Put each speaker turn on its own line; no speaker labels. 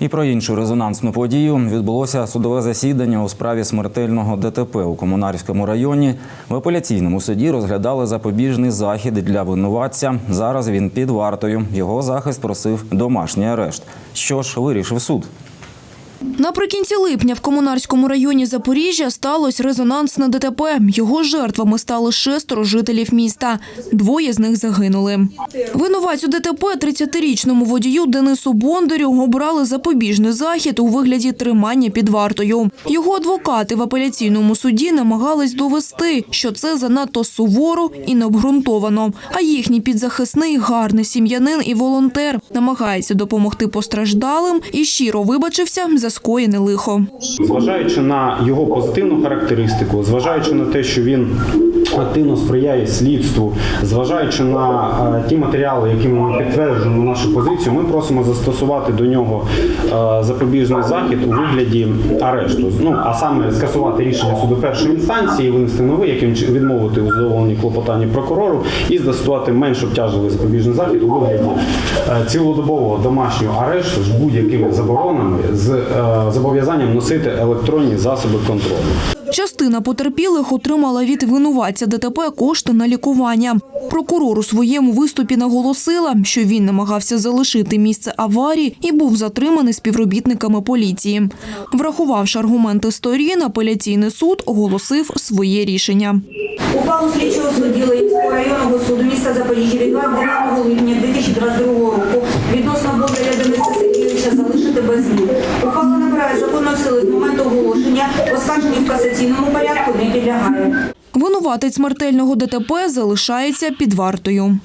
І про іншу резонансну подію відбулося судове засідання у справі смертельного ДТП у Комунарському районі. В апеляційному суді розглядали запобіжний захід для винуватця. Зараз він під вартою. Його захист просив домашній арешт. Що ж вирішив суд?
Наприкінці липня в Комунарському районі Запоріжжя сталося резонансне ДТП. Його жертвами стали шестеро жителів міста. Двоє з них загинули. Винуватцю ДТП 30-річному водію Денису Бондарю обрали запобіжний захід у вигляді тримання під вартою. Його адвокати в апеляційному суді намагались довести, що це занадто суворо і необґрунтовано. А їхній підзахисний гарний сім'янин і волонтер намагається допомогти постраждалим і щиро вибачився за скоєне лихо.
Зважаючи на його позитивну характеристику, зважаючи на те, що він активно сприяє слідству, зважаючи на е, ті матеріали, якими ми підтверджуємо нашу позицію, ми просимо застосувати до нього е, запобіжний захід у вигляді арешту. Ну а саме скасувати рішення суду першої інстанції, винести новий, яким відмовити у задоволенні клопотанні прокурору і застосувати менш обтяжливий запобіжний захід у вигляді е, цілодобового домашнього арешту з будь-якими заборонами з зобов'язанням носити електронні засоби контролю.
Частина потерпілих отримала від винуватця ДТП кошти на лікування. Прокурор у своєму виступі наголосила, що він намагався залишити місце аварії і був затриманий співробітниками поліції. Врахувавши аргументи сторін, апеляційний суд оголосив своє рішення.
Ухвалу слідчого Ленінського районного суду міста Запоріжжя від 29 липня змін. Ухвала набирає законної сили з моменту оголошення, оскарженню в касаційному порядку не підлягає.
Винуватець смертельного ДТП залишається під вартою.